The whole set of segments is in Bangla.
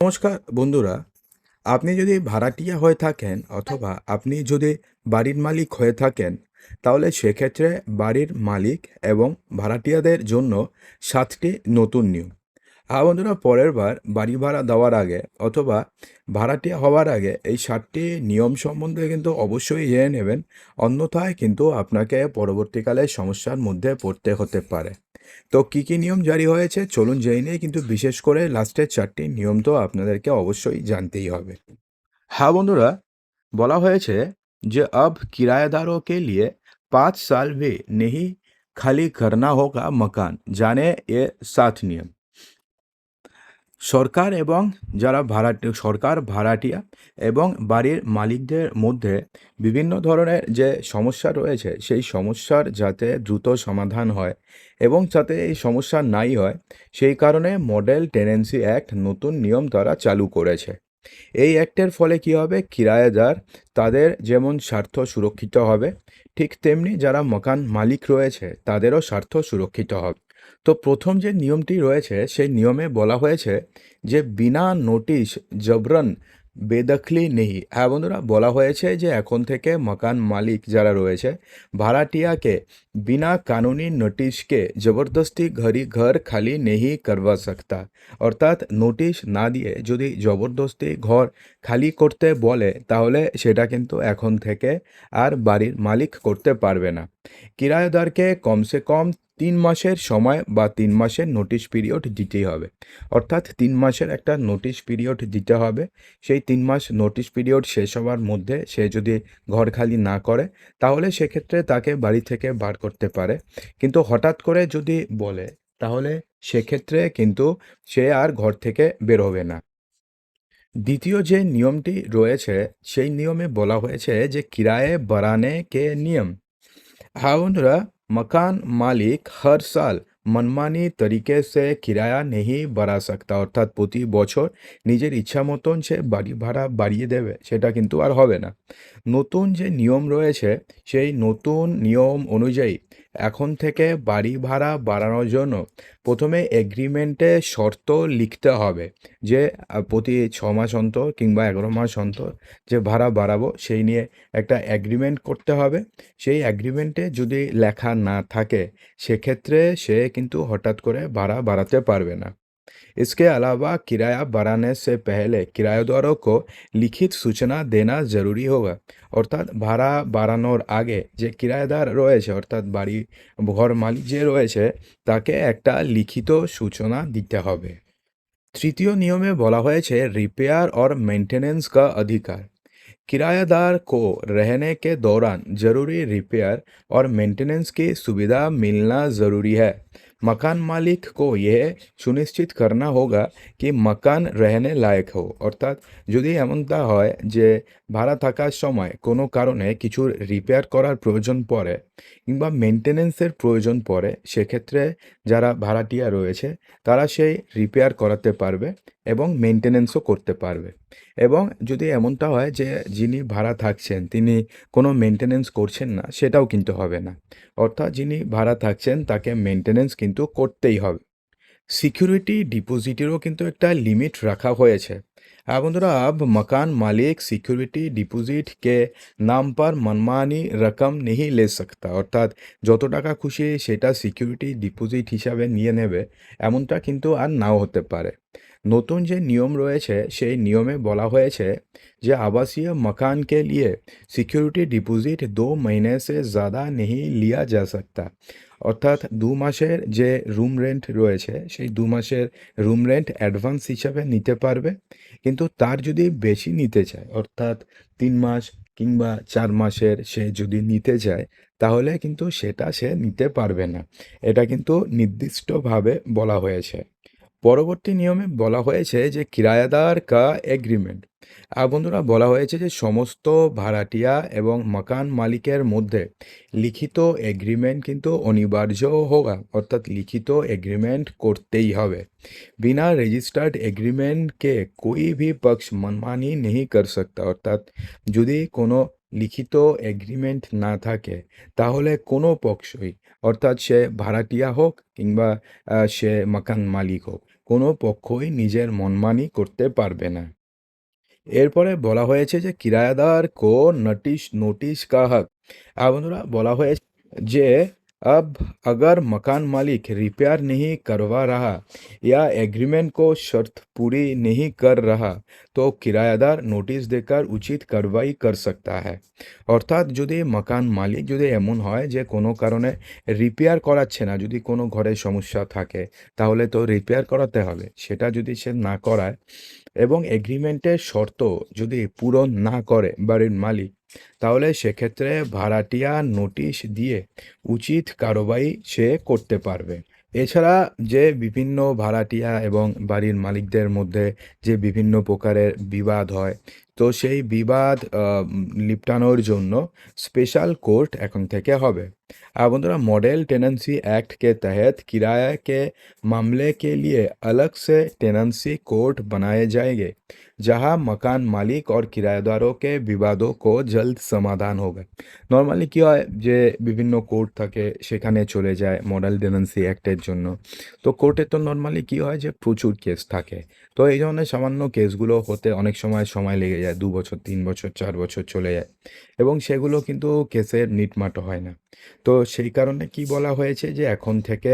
নমস্কার বন্ধুরা, আপনি যদি ভাড়াটিয়া হয়ে থাকেন অথবা আপনি যদি বাড়ির মালিক হয়ে থাকেন, তাহলে সেক্ষেত্রে বাড়ির মালিক এবং ভাড়াটিয়াদের জন্য সাতটি নতুন নিয়ম। হ্যাঁ বন্ধুরা, পরের বার বাড়ি ভাড়া দেওয়ার আগে অথবা ভাড়াটিয়া হওয়ার আগে এই সাতটি নিয়ম সম্বন্ধে কিন্তু অবশ্যই জেনে নেবেন। অন্যথায় কিন্তু আপনাকে পরবর্তীকালে সমস্যার মধ্যে পড়তে হতে পারে। তো কি কি নিয়ম জারি হয়েছে চলুন জেনে নিই কিন্তু বিশেষ করে লাস্টের চারটি নিয়ম তো আপনাদেরকে অবশ্যই জানতেই হবে হ্যাঁ বন্ধুরা বলা হয়েছে যে अब किराएदारों के लिए पाँच साल भी नहीं खाली करना होगा मकान জানে এ সাত নিয়ম সরকার এবং যারা ভাড়াটি সরকার, ভাড়াটিয়া এবং বাড়ির মালিকদের মধ্যে বিভিন্ন ধরনের যে সমস্যা রয়েছে, সেই সমস্যার যাতে দ্রুত সমাধান হয় এবং যাতে এই সমস্যা নাই হয়, সেই কারণে মডেল টেনেন্সি অ্যাক্ট নতুন নিয়ম তারা চালু করেছে। এই অ্যাক্টের ফলে কি হবে? কিরায়াদার তাদের যেমন স্বার্থ সুরক্ষিত হবে, ঠিক তেমনি যারা মকান মালিক রয়েছে, তাদেরও স্বার্থ সুরক্ষিত হবে। তো প্রথম যে নিয়মটি রয়েছে, সেই নিয়মে বলা হয়েছে যে বিনা নোটিশ জবরন বেদখলি নেই। হ্যাঁ বন্ধুরা, বলা হয়েছে যে এখন থেকে মকান মালিক যারা রয়েছে, ভাড়াটিয়াকে বিনা কানুনি নোটিশকে জবরদস্তি ঘরি ঘর খালি নেই করবা সকতা। অর্থাৎ নোটিশ না দিয়ে যদি জবরদস্তি ঘর খালি করতে বলে, তাহলে সেটা কিন্তু এখন থেকে আর বাড়ির মালিক করতে পারবে না। কিরায়দারকে কমসে কম তিন মাসের সময় বা তিন মাসের নোটিশ পিরিয়ড দিতেই হবে। অর্থাৎ তিন মাসের একটা নোটিশ পিরিয়ড দিতে হবে। সেই তিন মাস নোটিশ পিরিয়ড শেষ হওয়ার মধ্যে সে যদি ঘর খালি না করে, তাহলে সেক্ষেত্রে তাকে বাড়ি থেকে বার করতে পারে। কিন্তু হঠাৎ করে যদি বলে, তাহলে সেক্ষেত্রে কিন্তু সে আর ঘর থেকে বের হবে না। দ্বিতীয় যে নিয়মটি রয়েছে, সেই নিয়মে বলা হয়েছে যে, কিরায়ে বাড়ানে কে নিয়ম? বন্ধুরা मकान मालिक हर साल मनमानी তরিকে সে কিরায়া নেহি বাড়া सकता অর্থাৎ প্রতি বছর নিজের ইচ্ছা মতন সে বাড়ি ভাড়া বাড়িয়ে দেবে সেটা কিন্তু আর হবে না নতুন যে নিয়ম রয়েছে সেই নতুন নিয়ম অনুযায়ী এখন থেকে বাড়ি ভাড়া বাড়ানোর জন্য প্রথমে এগ্রিমেন্টে শর্ত লিখতে হবে যে প্রতি ছ মাস অন্তর কিংবা এগারো মাস অন্তর যে ভাড়া বাড়াবো সেই নিয়ে একটা অ্যাগ্রিমেন্ট করতে হবে। সেই অ্যাগ্রিমেন্টে যদি লেখা না থাকে, সেক্ষেত্রে সে কিন্তু হঠাৎ করে ভাড়া বাড়াতে পারবে না। इसके अलावा किराया बढ़ाने से पहले किराएदारों को লিখিত সূচনা দেনা জরুরি হোগা অর্থাৎ ভাড়া বাড়ানোর আগে যে কিরায়েদার রয়েছে অর্থাৎ বাড়ি ঘর মালিক যে রয়েছে তাকে একটা লিখিত সূচনা দিতে হবে তৃতীয় নিয়মে বলা হয়েছে रिपेयर और मेंटेनेंस का अधिकार किराएदार को रहने के दौरान ज़रूरी रिपेयर और मेंटेनेंस की सुविधा मिलना ज़रूरी है मकान मालिक को यह সুনিশ্চিত करना होगा कि मकान रहने लायक हो অর্থাৎ যদি এমনটা হয় যে ভাড়া থাকার সময় কোনো কারণে কিছু রিপেয়ার করার প্রয়োজন পড়ে কিংবা মেনটেনেন্সের প্রয়োজন পড়ে সেক্ষেত্রে যারা ভাড়াটিয়া রয়েছে তারা সেই রিপেয়ার করাতে পারবে এবং মেনটেনেন্সও করতে পারবে। এবং যদি এমনটা হয় যে যিনি ভাড়া থাকছেন, তিনি কোনো মেনটেনেন্স করছেন না, সেটাও কিন্তু হবে না। অর্থাৎ যিনি ভাড়া থাকছেন, তাকে মেনটেনেন্স কিন্তু করতেই হবে। সিকিউরিটি ডিপোজিটেরও কিন্তু একটা লিমিট রাখা হয়েছে। হ্যাঁ বন্ধুরা अब मकान मालिक सिक्योरिटी डिपॉजिट के नाम पर मनमानी রকম নেহি লে सकता অর্থাৎ যত টাকা খুশি সেটা সিকিউরিটি ডিপোজিট হিসাবে নিয়ে নেবে এমনটা কিন্তু আর নাও হতে পারে নতুন যে নিয়ম রয়েছে সেই নিয়মে বলা হয়েছে যে आवासीय मकान के लिए सिक्योरिटी डिपॉजिट दो महीने से ज़्यादा नहीं लिया जा सकता অর্থাৎ দু মাসের যে রুম রেন্ট রয়েছে, সেই দু মাসের রুম রেন্ট অ্যাডভান্স হিসাবে নিতে পারবে। কিন্তু তার যদি বেশি নিতে চায়, অর্থাৎ তিন মাস কিংবা চার মাসের সে যদি নিতে চায়, তাহলে কিন্তু সেটা সে নিতে পারবে না। এটা কিন্তু নির্দিষ্টভাবে বলা হয়েছে। পরবর্তী নিয়মে বলা হয়েছে যে কিরায়াদার কা এগ্রিমেন্ট। বন্ধুরা, বলা হয়েছে যে সমস্ত ভাড়াটিয়া এবং মাকান মালিকের মধ্যে লিখিত এগ্রিমেন্ট কিন্তু অনিবার্য হওয়া অর্থাৎ লিখিত এগ্রিমেন্ট করতেই হবে। বিনা রেজিস্টার্ড এগ্রিমেন্টকে কই ভি পক্ষ মনমানি নেই কর সকতা, অর্থাৎ যদি কোনো লিখিত এগ্রিমেন্ট না থাকে, তাহলে কোনো পক্ষই, অর্থাৎ সে ভাড়াটিয়া হোক কিংবা সে মাকান মালিক হোক। কোনো পক্ষই নিজের মনমানি করতে পারবে না। এরপরে বলা হয়েছে যে, কিরায়াদার কো নোটিশ নোটিশ কাহাক। হক বন্ধুরা, বলা হয়েছে যে अब अगर मकान मालिक रिपेयर नहीं करवा रहा या एग्रीमेंट को शर्त पूरी नहीं कर रहा তো কিরায়াদার নোটিশ দেকার উচিত কারবাই কর सकता है অর্থাৎ যদি মকান মালিক যদি এমন হয় যে কোনো কারণে রিপেয়ার করাচ্ছে না যদি কোনো ঘরে সমস্যা থাকে তাহলে তো রিপেয়ার করাতে হবে সেটা যদি সে না করায় এবং এগ্রিমেন্টের শর্ত যদি পূরণ না করে বাড়ির মালিক, তাহলে সেক্ষেত্রে ভাড়াটিয়া নোটিশ দিয়ে উচিত কারবাই সে করতে পারবে। এছাড়া যে বিভিন্ন ভাড়াটিয়া এবং বাড়ির মালিকদের মধ্যে যে বিভিন্ন প্রকারের বিবাদ হয় তো সেই বিবাদ আহ, নিপটানোর জন্য स्पेशल कोर्ट এখন থেকে হবে আর বন্ধুরা मॉडल टेनेंसी एक्ट के तहत किराए के मामले के लिए अलग से टेनेंसी कोर्ट बनाए जाएंगे जहां मकान मालिक और किराएदारों के विवादों को जल्द समाधान होगा নর্মালি কী হয় যে বিভিন্ন কোর্ট থাকে সেখানে চলে যায় মডেল টেনেন্সি অ্যাক্টের জন্য তো কোর্টে তো নর্মালি কী হয় যে প্রচুর কেস থাকে তো এই ধরনের সামান্য কেসগুলো হতে অনেক সময় সময় লেগে যায়, দু বছর, তিন বছর, চার বছর চলে যায়। এবং সেগুলো কিন্তু কেসের মিটমাটো হয় না। তো সেই কারণে কি বলা হয়েছে যে, এখন থেকে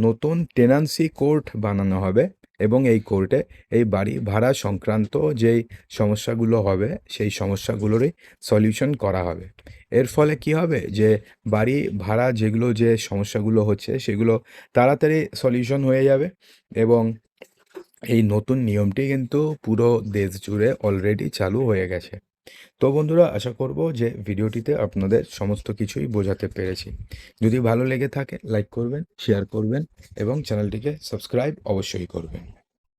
নতুন টেনান্সি কোর্ট বানানো হবে এবং এই কোর্টে এই বাড়ি ভাড়া সংক্রান্ত যেই সমস্যাগুলো হবে, সেই সমস্যাগুলোরই সলিউশন করা হবে। এর ফলে কি হবে যে, বাড়ি ভাড়া যেগুলো যে সমস্যাগুলো হচ্ছে, সেগুলো তাড়াতাড়ি সলিউশন হয়ে যাবে এবং এই নতুন নিয়মটি কিন্তু পুরো দেশ জুড়ে অলরেডি চালু হয়ে গেছে। তো বন্ধুরা, আশা করব যে ভিডিওটিতে আপনাদের সমস্ত কিছুই বোঝাতে পেরেছি। যদি ভালো লেগে থাকে লাইক করবেন শেয়ার করবেন এবং চ্যানেলটিকে সাবস্ক্রাইব অবশ্যই করবেন।